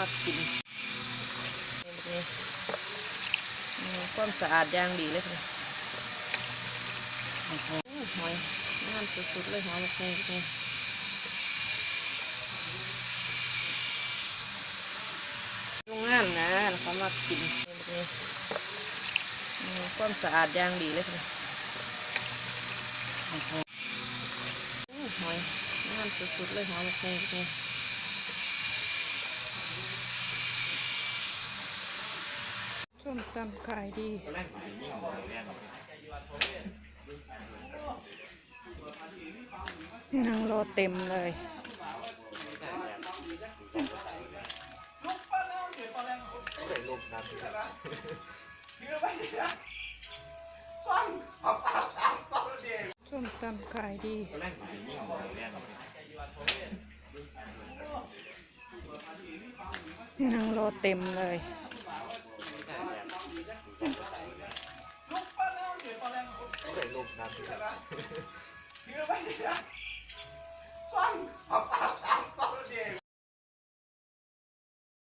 มากินนี่ความสะอาดอย่างดีเลยค่ะหอยงามสุดๆเลยหอยแบบนี้นี่โรงงานนะเขามากินนี่อืมความสะอาดอย่างดีเลยค่ะหอยงามสุดๆเลยหอยแบบนี้ ส้มตำขายดีนั่งรอเต็มเลยส้มตำขายดีนั่งรอเต็มเลย ใส่ลูกน้ำ